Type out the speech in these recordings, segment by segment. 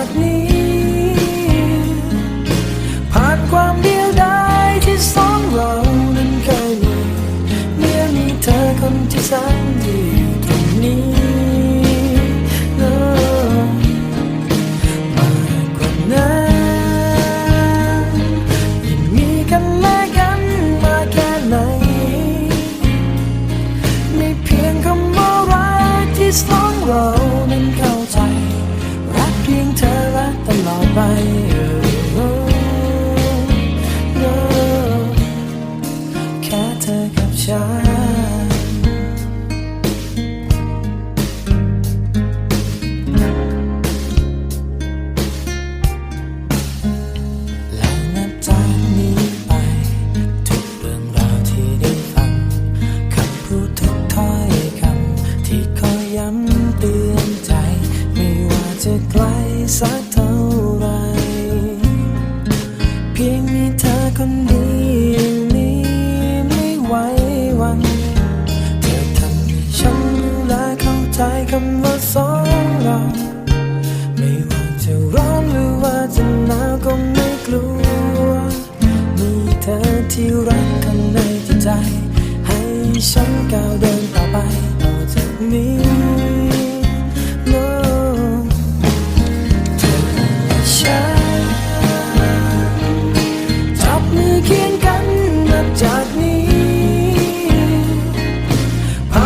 นับ ตลอดไปแค่เธอกับฉันแล้วนับจากนี้ไป ทุกเรื่องราวที่ได้ฟังคำพูดทุกถ้อยคำที่คอยย้ำเตือนใจ ไม่ว่าจะไกลสัก คนดียวนี้ไม่ไหวหวัน เธอทำให้ฉันและเข้าใจคำว่าสองเรา ไม่ว่าจะร้อนหรือว่าจะหนาวก็ไม่กลัว มีเธอที่รักข้างในจิตใจ ให้ฉันก้าวเดิน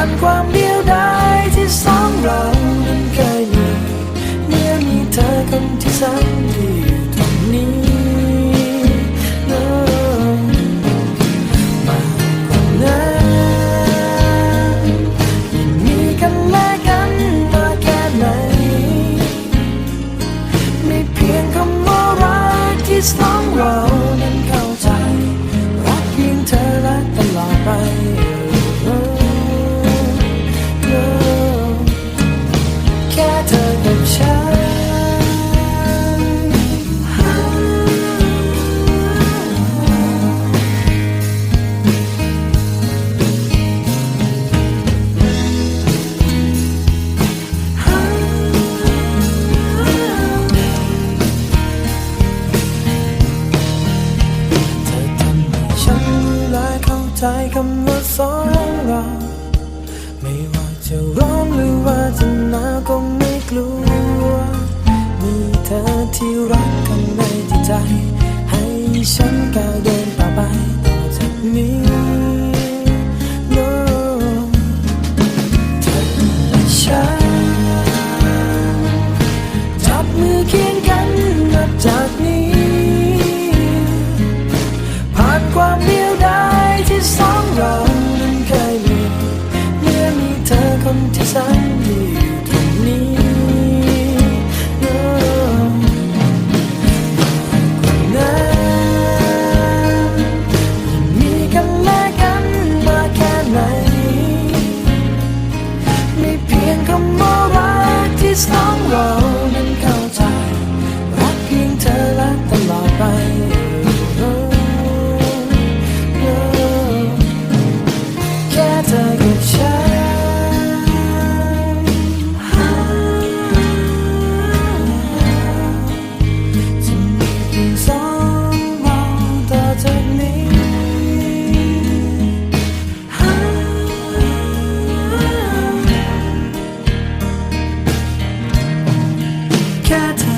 านความเดียวดายที่สองเรานั้นเคยมีเมื่อมีเธอคนที่แสนดี ที่รักข้างในจิตใจ ให้ฉันก้าวเดินต่อไปต่อจากนี้ ที่สองเรานั้นเข้าใจ รักเพียงเธอและตลอดไปแค่เธอกับฉัน cat.